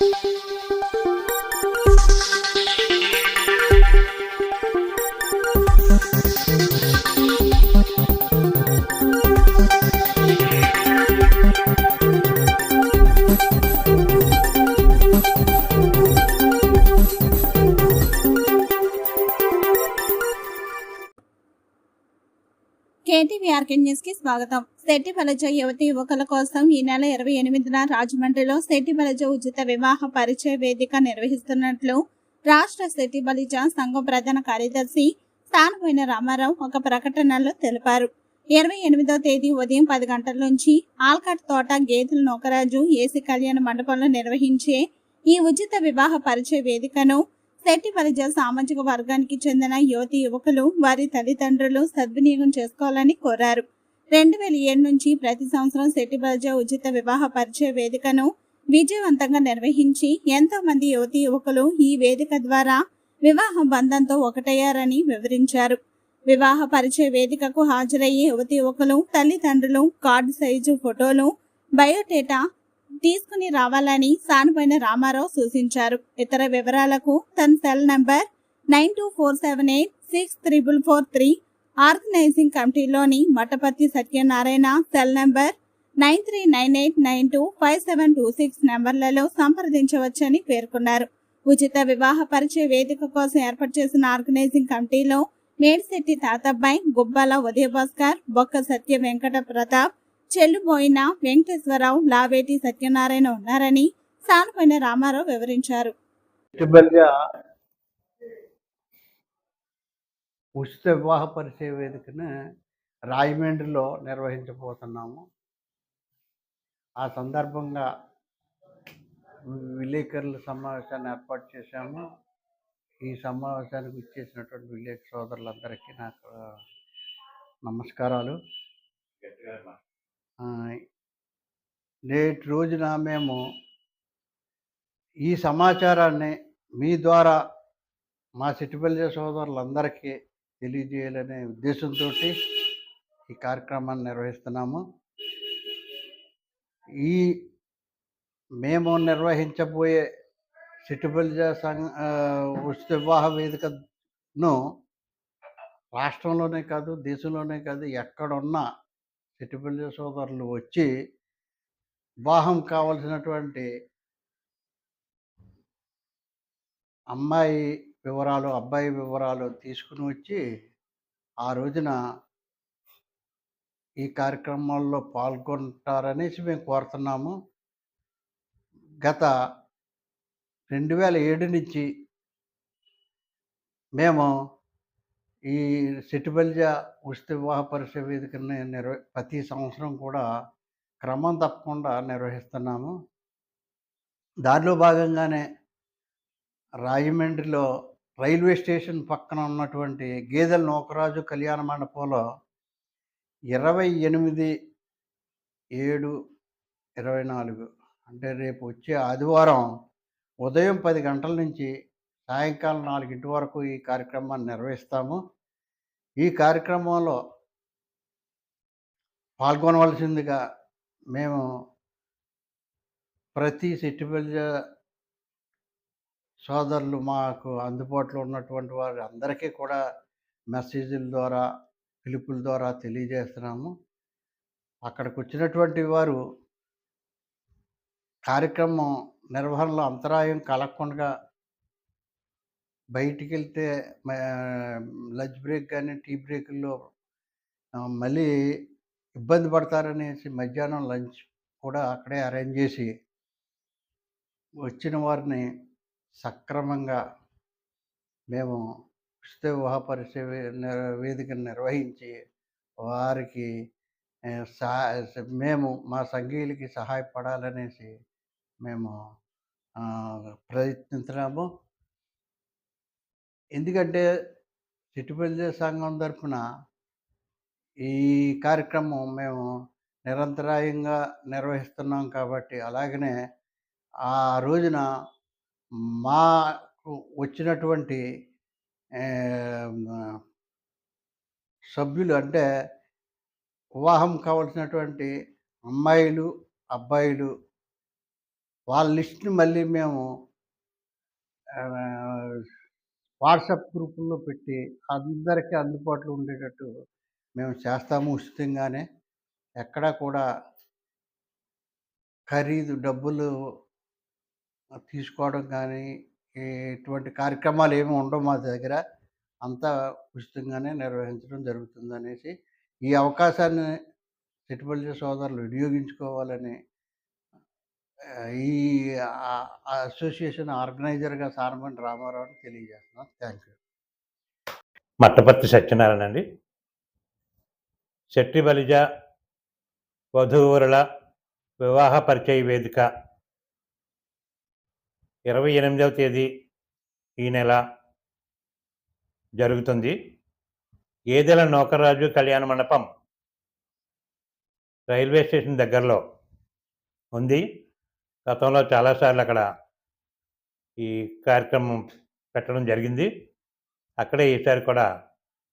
thank you market న్యూస్కి స్వాగతం. శెట్టి బలజ యువతి యువకుల కోసం ఈ నెల ఇరవై ఎనిమిదిన రాజమండ్రిలో శెట్టి బలజ ఉచిత వివాహ పరిచయ వేదిక నిర్వహిస్తున్నట్లు రాష్ట్ర శెట్టి బలిజ సంఘం ప్రధాన కార్యదర్శి స్థానమైన రామారావు ఒక ప్రకటనలో తెలిపారు. ఇరవై ఎనిమిదో తేదీ ఉదయం పది గంటల నుంచి ఆల్కట్ తోట గేదెల నోకరాజు ఏసీ కళ్యాణ మండపంలో నిర్వహించే ఈ ఉచిత వివాహ పరిచయ వేదికను శెట్టి పరిజ సామాజిక వర్గానికి చెందిన యువతి యువకులు వారి తల్లిదండ్రులు సద్వినియోగం చేసుకోవాలని కోరారు. రెండు వేల ఏడు నుంచి ప్రతి సంవత్సరం శెట్టి పరిజ ఉచిత వివాహ పరిచయ వేదికను విజయవంతంగా నిర్వహించి ఎంతో మంది యువతి యువకులు ఈ వేదిక ద్వారా వివాహ బంధంతో ఒకటయ్యారని వివరించారు. వివాహ పరిచయ వేదికకు హాజరయ్యే యువతి యువకులు తల్లిదండ్రులు కార్డు సైజు ఫోటోలు బయోడేటా తీసుకుని రావాలని సానుపైన రామారావు సూచించారు. ఇతర వివరాలకు తన cell number nine two four seven eight six triple four three organising కమిటీలోని Mathapati Satyanarayana cell number nine three nine eight nine two five seven two six నెంబర్లలో సంప్రదించవచ్చని పేర్కొన్నారు. ఉచిత వివాహ పరిచయ వేదిక కోసం ఏర్పాటు చేసిన ఆర్గనైజింగ్ కమిటీలో మేడిశెట్టి తాతబ్బాయి గుబ్బాల ఉదయభాస్కర్ బొక్క సత్య వెంకట ప్రతాప్ చెల్లుబోయిన వెంకటేశ్వరరావు లావేటి సత్యనారాయణ ఉన్నారని సానుపైన రామారావు వివరించారు. ఉచిత వివాహ పరిచయ వేదికను రాజమండ్రిలో నిర్వహించబోతున్నాము. ఆ సందర్భంగా విలేకరుల సమావేశాన్ని ఏర్పాటు చేశాము. ఈ సమావేశానికి ఇచ్చేసినటువంటి విలేకరు సోదరులందరికీ నాకు నమస్కారాలు. నేటి రోజున మేము ఈ సమాచారాన్ని మీ ద్వారా మా సిటిపల్లి సోదరులందరికీ తెలియజేయాలనే ఉద్దేశంతో ఈ కార్యక్రమాన్ని నిర్వహిస్తున్నాము. ఈ మేము నిర్వహించబోయే సిటిపల్లి సంఘ ఉచిత వివాహ వేదికను రాష్ట్రంలోనే కాదు దేశంలోనే కాదు ఎక్కడున్నా సిటిబల్జ సోదరులు వచ్చి వివాహం కావలసినటువంటి అమ్మాయి వివరాలు అబ్బాయి వివరాలు తీసుకుని వచ్చి ఆ రోజున ఈ కార్యక్రమాల్లో పాల్గొంటారనేసి మేము కోరుతున్నాము. గత రెండు వేల ఏడు నుంచి మేము ఈ సిటిబల్జ ఉచిత వివాహ పరిచయ వేదికని నిర్వ ప్రతి సంవత్సరం కూడా క్రమం తప్పకుండా నిర్వహిస్తున్నాము. దానిలో భాగంగానే రాజమండ్రిలో రైల్వే స్టేషన్ పక్కన ఉన్నటువంటి గేదెల నోకరాజు కళ్యాణ మండపంలో ఇరవై ఎనిమిది ఏడు ఇరవై నాలుగు అంటే రేపు వచ్చే ఆదివారం ఉదయం పది గంటల నుంచి సాయంకాలం నాలుగింటి వరకు ఈ కార్యక్రమాన్ని నిర్వహిస్తాము. ఈ కార్యక్రమంలో పాల్గొనవలసిందిగా మేము ప్రతి సిట్టిపల్లి సోదరులు మాకు అందుబాటులో ఉన్నటువంటి వారి అందరికీ కూడా మెసేజ్ల ద్వారా పిలుపుల ద్వారా తెలియజేస్తున్నాము. అక్కడికి వచ్చినటువంటి వారు కార్యక్రమం నిర్వహణలో అంతరాయం కలగకుండా బయటికి వెళ్తే లంచ్ బ్రేక్ కానీ టీ బ్రేకుల్లో మళ్ళీ ఇబ్బంది పడతారనేసి మధ్యాహ్నం లంచ్ కూడా అక్కడే అరేంజ్ చేసి వచ్చిన వారిని సక్రమంగా మేము ఉచిత వివాహ పరిచయ వేదికను నిర్వహించి వారికి సహా మేము మా సంఘీయులకి సహాయపడాలనేసి మేము ప్రయత్నించినాము ఎందుకంటే సిట్టిపల్లి సంఘం తరఫున ఈ కార్యక్రమం మేము నిరంతరాయంగా నిర్వహిస్తున్నాం కాబట్టి అలాగనే ఆ రోజున మాకు వచ్చినటువంటి సభ్యులు అంటే వివాహం కావలసినటువంటి అమ్మాయిలు అబ్బాయిలు వాళ్ళ లిస్ట్‌ని మళ్ళీ మేము వాట్సాప్ గ్రూపుల్లో పెట్టి అందరికీ అందుబాటులో ఉండేటట్టు మేము చేస్తాము ఉచితంగానే. ఎక్కడా కూడా ఖరీదు డబ్బులు తీసుకోవడం కానీ ఎటువంటి కార్యక్రమాలు ఏమి ఉండవు మా దగ్గర. అంతా ఉచితంగానే నిర్వహించడం జరుగుతుందనేసి, ఈ అవకాశాన్ని చిట్టుపల్లి సోదరులు వినియోగించుకోవాలని ఈ అసోసియేషన్ ఆర్గనైజర్‌గా సానబండి రామారావుని తెలియజేస్తున్నాను. Thank you. మట్టపర్తి సత్యనారాయణ అండి. శెట్టి బలిజ వధూవరుల వివాహ పరిచయ వేదిక 28వ తేదీ ఈ నెల జరుగుతుంది. ఏదెల నౌకరాజు కళ్యాణ మండపం రైల్వే స్టేషన్ దగ్గరలో ఉంది. గతంలో చాలా సార్లు అక్కడ ఈ కార్యక్రమం పెట్టడం జరిగింది. అక్కడే ఈసారి కూడా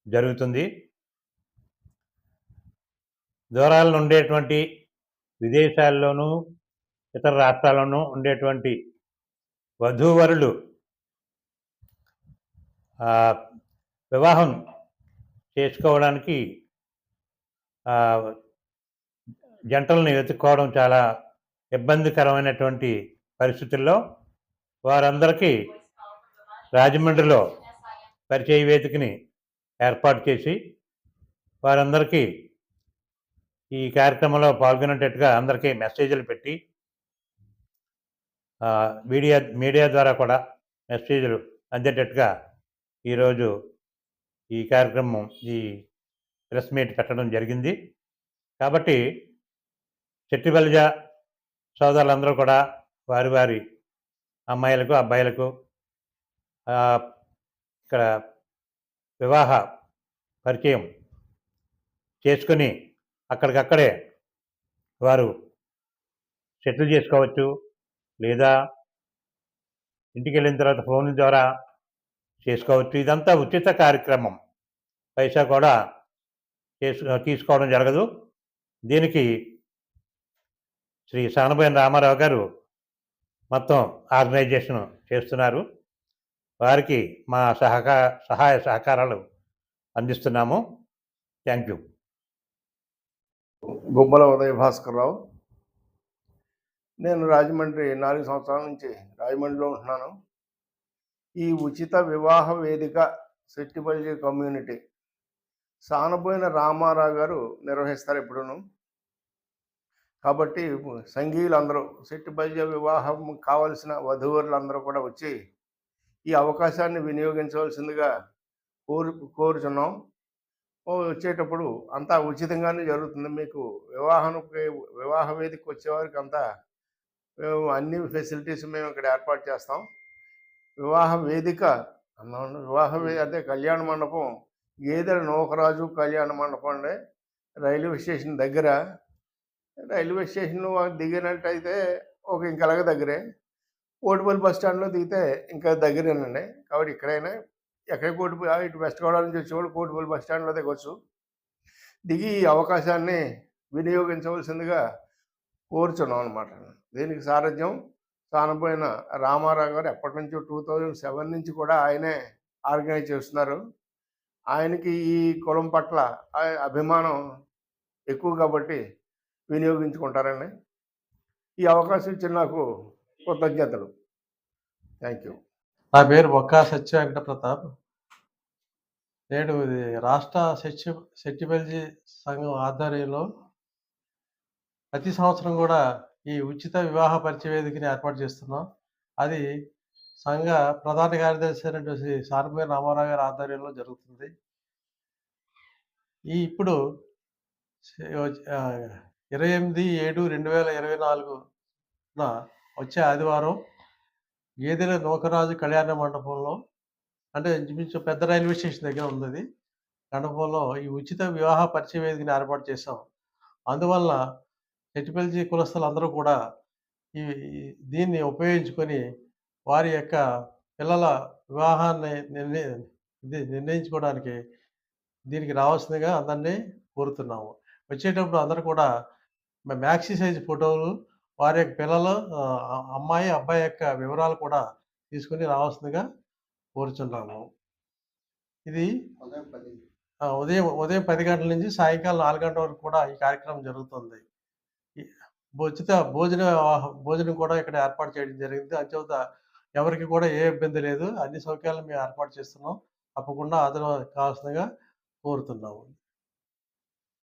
జరుగుతుంది. దూరాల్లో ఉండేటువంటి విదేశాల్లోనూ, ఇతర రాష్ట్రాల్లోనూ ఉండేటువంటి వధూవరులు వివాహం చేసుకోవడానికి జంటలను వెతుక్కోవడం చాలా ఇబ్బందికరమైనటువంటి పరిస్థితుల్లో వారందరికీ రాజమండ్రిలో పరిచయ వేదికని ఏర్పాటు చేసి, వారందరికీ ఈ కార్యక్రమంలో పాల్గొనేటట్టుగా అందరికీ మెసేజ్‌లు పెట్టి మీడియా మీడియా ద్వారా కూడా మెసేజ్‌లు అందేటట్టుగా ఈరోజు ఈ కార్యక్రమం ఈ ప్రెస్ మీట్ పెట్టడం జరిగింది. కాబట్టి చెట్టిబలిజ సోదరులందరూ కూడా వారి వారి అమ్మాయిలకు, అబ్బాయిలకు ఇక్కడ వివాహ పరిచయం చేసుకొని అక్కడికక్కడే వారు సెటిల్ చేసుకోవచ్చు. లేదా ఇంటికి వెళ్ళిన తర్వాత ఫోన్ ద్వారా చేసుకోవచ్చు. ఇదంతా ఉచిత కార్యక్రమం. పైసా కూడా చేసు తీసుకోవడం జరగదు. దీనికి శ్రీ సానబోయిన రామారావు గారు మొత్తం ఆర్గనైజేషన్ చేస్తున్నారు. వారికి మా సహకా సహాయ సహకారాలు అందిస్తున్నాము. Thank you. గుమ్మల ఉదయ భాస్కర్‌రావు. నేను రాజమండ్రి నాలుగు సంవత్సరాల నుంచి రాజమండ్రిలో ఉంటున్నాను. ఈ ఉచిత వివాహ వేదిక సెట్టిబల్జీ కమ్యూనిటీ సానబోయిన రామారావు గారు నిర్వహిస్తారు ఎప్పుడూను. కాబట్టి సంఘీయులందరూ సెట్టిబల్జీ వివాహం కావాల్సిన వధూవరులందరూ కూడా వచ్చి ఈ అవకాశాన్ని వినియోగించవలసిందిగా కోరు కోరుచున్నాం. వచ్చేటప్పుడు అంతా ఉచితంగానే జరుగుతుంది. మీకు వివాహానికి వివాహ వేదికకు వచ్చేవారికి అంతా మేము అన్ని ఫెసిలిటీస్ మేము ఇక్కడ ఏర్పాటు చేస్తాం. వివాహ వేదిక అన్నాను వివాహ అదే కళ్యాణ మండపం గేదెల నూకరాజు కళ్యాణ మండపం అంటే రైల్వే స్టేషన్ దగ్గర. రైల్వే స్టేషన్ దిగినట్టయితే ఒక ఇంకలాగ దగ్గరే. ఓటుపల్లి బస్ స్టాండ్‌లో దిగితే ఇంకా దగ్గరేనండి. కాబట్టి ఇక్కడైనా ఎక్కడ కోటి ఇటు వెస్ట్ గోదావరి నుంచి వచ్చేవాళ్ళు కోటిపల్లి బస్ స్టాండ్‌లో దిగొచ్చు. దిగి ఈ అవకాశాన్ని వినియోగించవలసిందిగా కోరుచున్నాం అనమాట. దీనికి సారథ్యం స్థానపోయిన రామారావు గారు ఎప్పటినుంచో 2007 నుంచి కూడా ఆయనే ఆర్గనైజ్ చేస్తున్నారు. ఆయనకి ఈ కులం పట్ల అభిమానం ఎక్కువ కాబట్టి వినియోగించుకుంటారండి. ఈ అవకాశం ఇచ్చిన నాకు కృతజ్ఞతలు. Thank you. నా పేరు బొక్కా సత్య వెంకట ప్రతాప్. నేడు ఇది రాష్ట్ర సెచ్చి సెట్టిబల్జీ సంఘం ఆధ్వర్యంలో ప్రతి సంవత్సరం కూడా ఈ ఉచిత వివాహ పరిచయ వేదికని ఏర్పాటు చేస్తున్నాం. అది సంఘ ప్రధాన కార్యదర్శి అయినటువంటి సానబోయిన రామారావు గారి ఆధ్వర్యంలో జరుగుతుంది. ఈ ఇప్పుడు ఇరవై ఎనిమిది ఏడు రెండు వేల ఇరవై నాలుగున వచ్చే ఆదివారం గేదెల నూకరాజు కళ్యాణ మండపంలో అంటే ఇంచుమించు పెద్ద రైల్వే స్టేషన్ దగ్గర ఉన్నది మండపంలో ఈ ఉచిత వివాహ పరిచయ వేదికని ఏర్పాటు చేశాం. అందువల్ల సెట్టిబల్జీ కులస్తులందరూ కూడా ఈ దీన్ని ఉపయోగించుకొని వారి యొక్క పిల్లల వివాహాన్ని నిర్ణయ నిర్ణయించుకోవడానికి దీనికి రావాల్సిందిగా అందరినీ కోరుతున్నాము. వచ్చేటప్పుడు అందరూ కూడా మ్యాక్సీ సైజ్ ఫోటోలు వారి యొక్క పిల్లలు అమ్మాయి అబ్బాయి యొక్క వివరాలు కూడా తీసుకుని రావాల్సిందిగా కోరుచున్నాము. ఇది ఉదయం ఉదయం పది గంటల నుంచి సాయంకాలం నాలుగు గంటల వరకు కూడా ఈ కార్యక్రమం జరుగుతుంది. ఉచిత భోజన భోజనం కూడా ఇక్కడ ఏర్పాటు చేయడం జరిగింది. అంచేత ఎవరికి కూడా ఏ ఇబ్బంది లేదు. అన్ని సౌకర్యాలు మేము ఏర్పాటు చేస్తున్నాం. తప్పకుండా అదనం కావాల్సిందిగా కోరుతున్నాము.